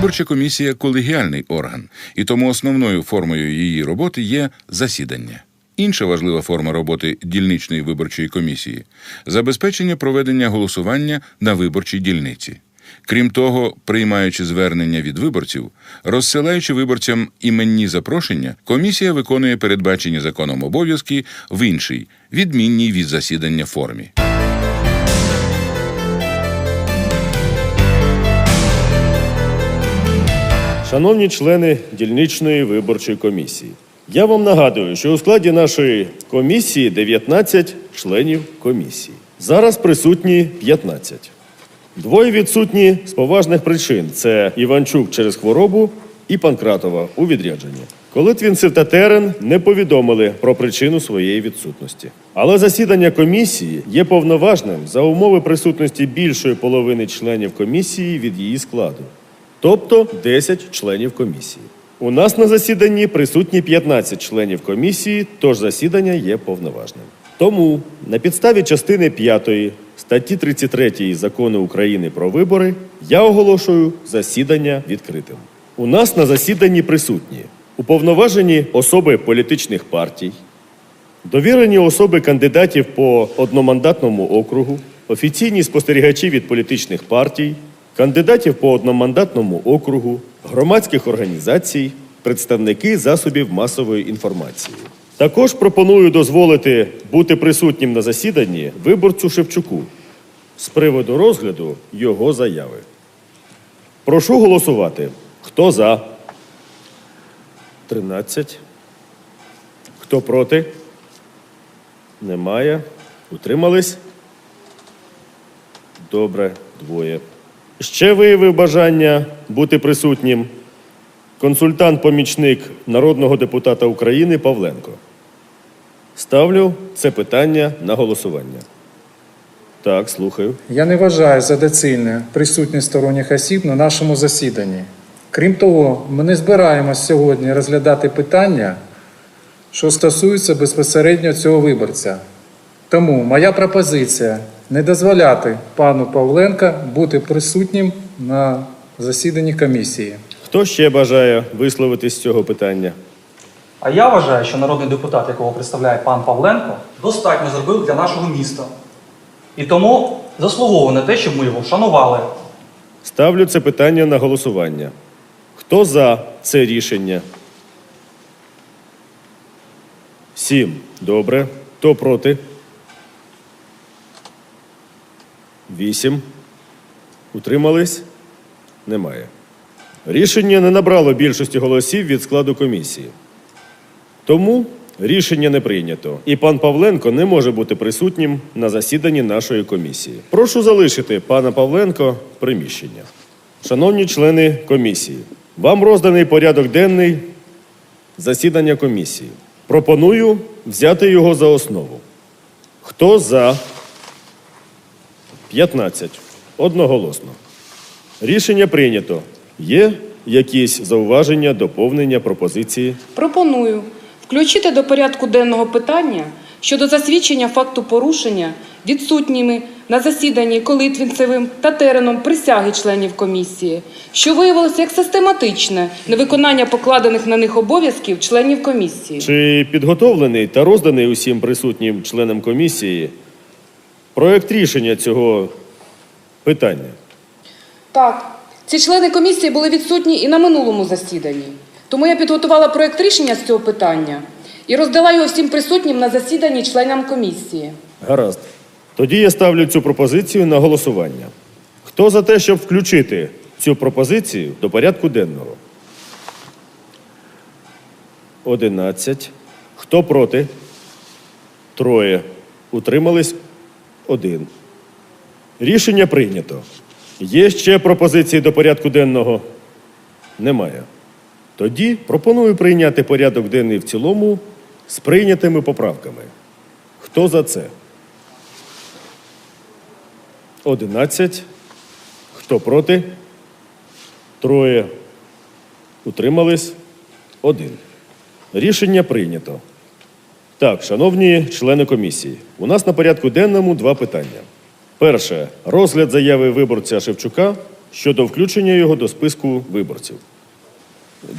Виборча комісія колегіальний орган, і тому основною формою її роботи є засідання. Інша важлива форма роботи дільничної виборчої комісії забезпечення проведення голосування на виборчій дільниці. Крім того, приймаючи звернення від виборців, розсилаючи виборцям іменні запрошення, комісія виконує передбачені законом обов'язки в іншій, відмінній від засідання формі. Шановні члени дільничної виборчої комісії, я вам нагадую, що у складі нашої комісії 19 членів комісії. Зараз присутні 15. Двоє відсутні з поважних причин: це Іванчук через хворобу і Панкратова у відрядженні. Колитвінцев та Терен не повідомили про причину своєї відсутності. Але засідання комісії є повноважним за умови присутності більшої половини членів комісії від її складу тобто 10 членів комісії. У нас на засіданні присутні 15 членів комісії, тож засідання є повноважним. Тому на підставі частини 5 статті 33 Закону України про вибори я оголошую засідання відкритим. У нас на засіданні присутні уповноважені особи політичних партій, Довірені особи кандидатів по одномандатному округу, офіційні спостерігачі від політичних партій, кандидатів по одномандатному округу, громадських організацій, представники засобів масової інформації. Також пропоную дозволити бути присутнім на засіданні виборцю Шевчуку з приводу розгляду його заяви. Прошу голосувати. Хто за? 13. Хто проти? Немає. Утримались? Добре, двоє. Ще виявив бажання бути присутнім консультант-помічник народного депутата України Павленко. Ставлю це питання на голосування. Так, слухаю. Я не вважаю за доцільне присутність сторонніх осіб на нашому засіданні. Крім того, ми не збираємось сьогодні розглядати питання, що стосуються безпосередньо цього виборця. Тому моя пропозиція не дозволяти пану Павленка бути присутнім на засіданні комісії. Хто ще бажає висловитись з цього питання? А я вважаю, що народний депутат, якого представляє пан Павленко, достатньо зробив для нашого міста. І тому заслуговує на те, щоб ми його вшанували. Ставлю це питання на голосування. Хто за це рішення? Сім. Добре. Хто проти? Вісім. Утримались? Немає. Рішення не набрало більшості голосів від складу комісії. Тому рішення не прийнято. І пан Павленко не може бути присутнім на засіданні нашої комісії. Прошу залишити пана Павленко приміщення. Шановні члени комісії, вам розданий порядок денний засідання комісії. Пропоную взяти його за основу. Хто за 15. Одноголосно. Рішення прийнято. Є якісь зауваження, доповнення, пропозиції? Пропоную включити до порядку денного питання щодо засвідчення факту порушення відсутніми на засіданні Колитвінцевим та Тереном присяги членів комісії, що виявилося як систематичне невиконання покладених на них обов'язків членів комісії. Чи підготовлений та розданий усім присутнім членам комісії проект рішення цього питання? Так, ці члени комісії були відсутні і на минулому засіданні. Тому я підготувала проект рішення з цього питання і роздала його всім присутнім на засіданні членам комісії. Гаразд. Тоді я ставлю цю пропозицію на голосування. Хто за те, щоб включити цю пропозицію до порядку денного? Одинадцять. Хто проти? Троє. Утримались? Один. Рішення прийнято. Є ще пропозиції до порядку денного? Немає. Тоді пропоную прийняти порядок денний в цілому з прийнятими поправками. Хто за це? 11. Хто проти? Троє. Утримались? Один. Рішення прийнято. Так, шановні члени комісії, у нас на порядку денному два питання. Перше розгляд заяви виборця Шевчука щодо включення його до списку виборців.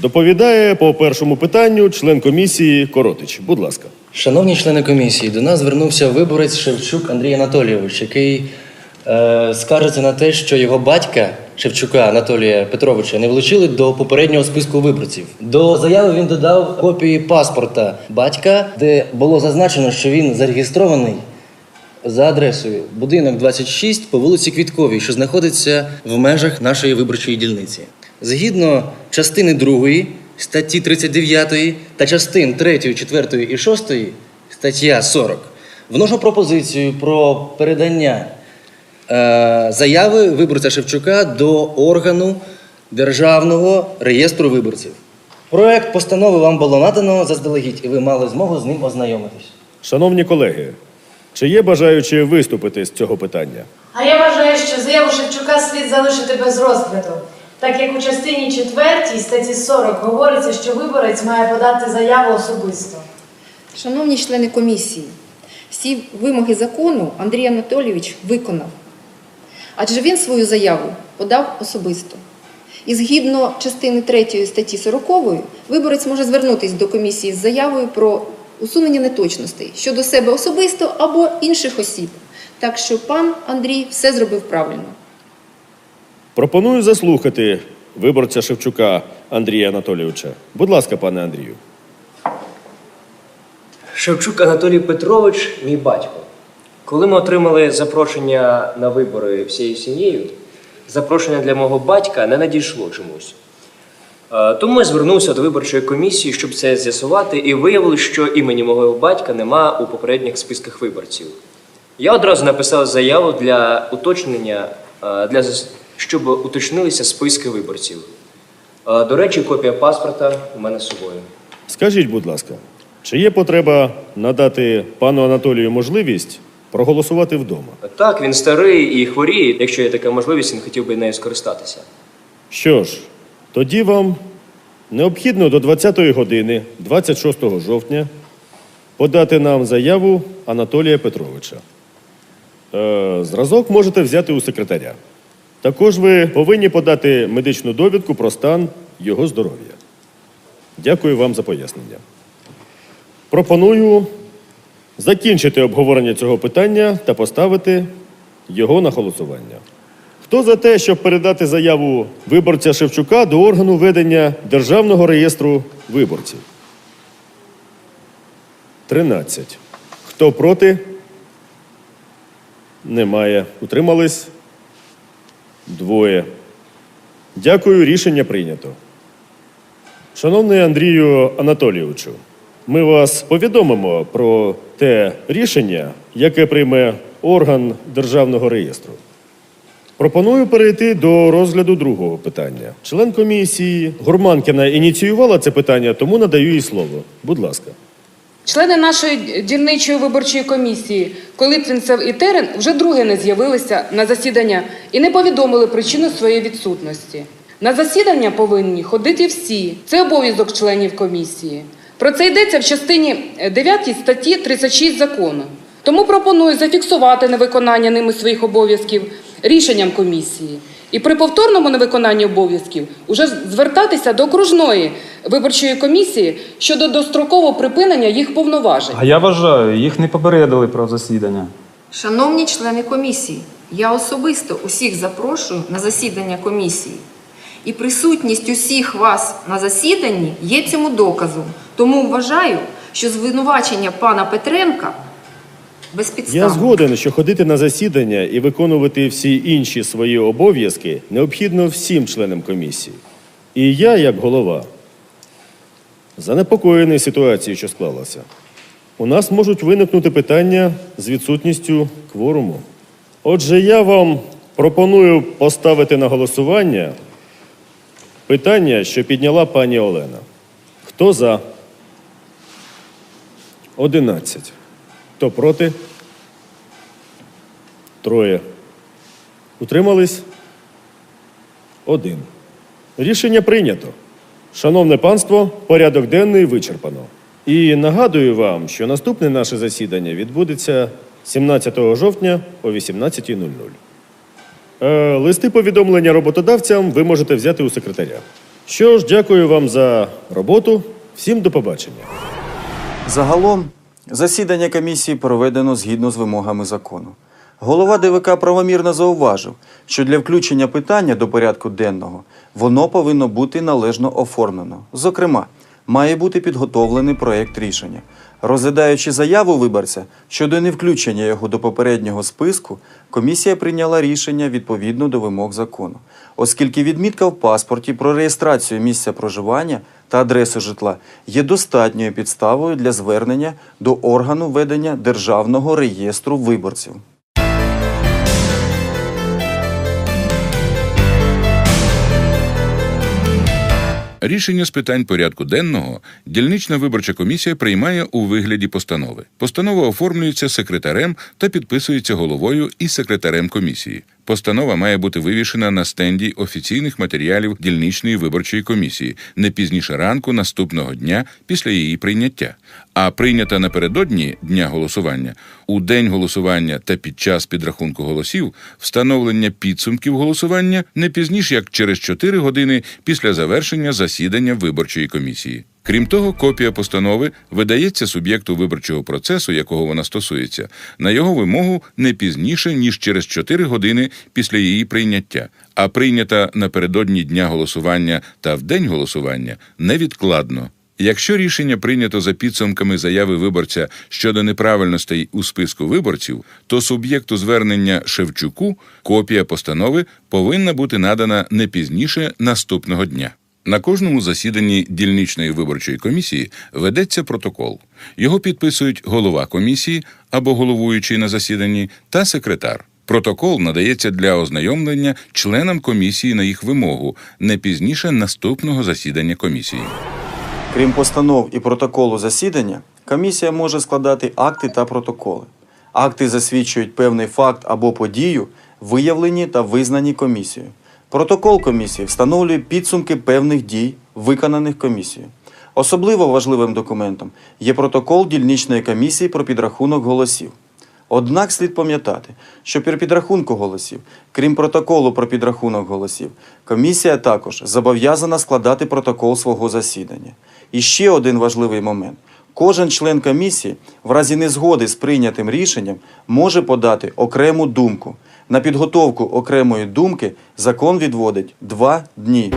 Доповідає по першому питанню член комісії Коротич. Будь ласка. Шановні члени комісії, до нас звернувся виборець Шевчук Андрій Анатолійович, який е, скаржиться на те, що його батька Шевчука Анатолія Петровича не влучили до попереднього списку виборців. До заяви він додав копії паспорта батька, де було зазначено, що він зареєстрований за адресою будинок 26 по вулиці Квітковій, що знаходиться в межах нашої виборчої дільниці. Згідно частини 2 статті 39 та частин 3, 4 і 6 стаття 40 вношу пропозицію про передання заяви виборця Шевчука до органу Державного реєстру виборців. Проект постанови вам було надано заздалегідь, і ви мали змогу з ним ознайомитись. Шановні колеги, чи є бажаючі виступити з цього питання? А я вважаю, що заяву Шевчука слід залишити без розгляду, так як у частині 4 статті 40 говориться, що виборець має подати заяву особисто. Шановні члени комісії, всі вимоги закону Андрій Анатолійович виконав, адже він свою заяву подав особисто. І згідно частини 3 статті 40 виборець може звернутися до комісії з заявою про усунення неточностей щодо себе особисто або інших осіб. Так що пан Андрій все зробив правильно. Пропоную заслухати виборця Шевчука Андрія Анатолійовича. Будь ласка, пане Андрію. Шевчук Анатолій Петрович, мій батько. Коли ми отримали запрошення на вибори всією сім'єю, запрошення для мого батька не надійшло чомусь. Е, Тому я звернувся до виборчої комісії, щоб це з'ясувати, і виявилося, що імені мого батька нема у попередніх списках виборців. Я одразу написав заяву для уточнення, е, для, щоб уточнилися списки виборців. Е, До речі, копія паспорта у мене з собою. Скажіть, будь ласка, чи є потреба надати пану Анатолію можливість проголосувати вдома? Так, він старий і хворіє. Якщо є така можливість, він хотів би нею скористатися. Що ж, тоді вам необхідно до 20-ї години, 26 жовтня, подати нам заяву Анатолія Петровича. Е, зразок можете взяти у секретаря. Також ви повинні подати медичну довідку про стан його здоров'я. Дякую вам за пояснення. Пропоную закінчити обговорення цього питання та поставити його на голосування. Хто за те, щоб передати заяву виборця Шевчука до органу ведення Державного реєстру виборців? 13. Хто проти? Немає. Утримались? Двоє. Дякую, рішення прийнято. Шановний Андрію Анатолійовичу, ми вас повідомимо про те рішення, яке прийме орган Державного реєстру. Пропоную перейти до розгляду другого питання. Член комісії Гурманкіна ініціювала це питання, тому надаю їй слово. Будь ласка. Члени нашої дільничої виборчої комісії Колитвінцев і Терен вже друге не з'явилися на засідання і не повідомили причину своєї відсутності. На засідання повинні ходити всі. Це обов'язок членів комісії. Про це йдеться в частині 9 статті 36 закону. Тому пропоную зафіксувати невиконання ними своїх обов'язків рішенням комісії. І при повторному невиконанні обов'язків уже звертатися до окружної виборчої комісії щодо дострокового припинення їх повноважень. А я вважаю, їх не попередили про засідання. Шановні члени комісії, я особисто усіх запрошую на засідання комісії. І присутність усіх вас на засіданні є цьому доказом. Тому вважаю, що звинувачення пана Петренка безпідставне. Я згоден, що ходити на засідання і виконувати всі інші свої обов'язки необхідно всім членам комісії. І я, як голова, занепокоєний ситуацією, що склалася. У нас можуть виникнути питання з відсутністю кворуму. Отже, я вам пропоную поставити на голосування питання, що підняла пані Олена. Хто за? Одинадцять. Хто проти? Троє. Утримались? Один. Рішення прийнято. Шановне панство, порядок денний вичерпано. І нагадую вам, що наступне наше засідання відбудеться 17 жовтня о 18.00. Е, листи повідомлення роботодавцям ви можете взяти у секретаря. Що ж, дякую вам за роботу. Всім до побачення. Загалом, засідання комісії проведено згідно з вимогами закону. Голова ДВК правомірно зауважив, що для включення питання до порядку денного воно повинно бути належно оформлено. Зокрема, має бути підготовлений проєкт рішення. Розглядаючи заяву виборця щодо невключення його до попереднього списку, комісія прийняла рішення відповідно до вимог закону, оскільки відмітка в паспорті про реєстрацію місця проживання та адреси житла є достатньою підставою для звернення до органу ведення Державного реєстру виборців. Рішення з питань порядку денного дільнична виборча комісія приймає у вигляді постанови. Постанова оформлюється секретарем та підписується головою і секретарем комісії. Постанова має бути вивішена на стенді офіційних матеріалів дільничної виборчої комісії не пізніше ранку наступного дня після її прийняття. А прийнята напередодні дня голосування у день голосування та під час підрахунку голосів встановлення підсумків голосування не пізніше як через 4 години після завершення засідання виборчої комісії. Крім того, копія постанови видається суб'єкту виборчого процесу, якого вона стосується, на його вимогу не пізніше ніж через 4 години після її прийняття, а прийнята напередодні дня голосування та в день голосування невідкладно. Якщо рішення прийнято за підсумками заяви виборця щодо неправильностей у списку виборців, то суб'єкту звернення Шевчуку копія постанови повинна бути надана не пізніше наступного дня. На кожному засіданні дільничної виборчої комісії ведеться протокол. Його підписують голова комісії або головуючий на засіданні та секретар. Протокол надається для ознайомлення членам комісії на їх вимогу не пізніше наступного засідання комісії. Крім постанов і протоколу засідання, комісія може складати акти та протоколи. Акти засвідчують певний факт або подію, виявлені та визнані комісією. Протокол комісії встановлює підсумки певних дій, виконаних комісією. Особливо важливим документом є протокол дільничної комісії про підрахунок голосів. Однак слід пам'ятати, що при підрахунку голосів, крім протоколу про підрахунок голосів, комісія також зобов'язана складати протокол свого засідання. І ще один важливий момент. Кожен член комісії в разі незгоди з прийнятим рішенням може подати окрему думку. На підготовку окремої думки закон відводить два дні.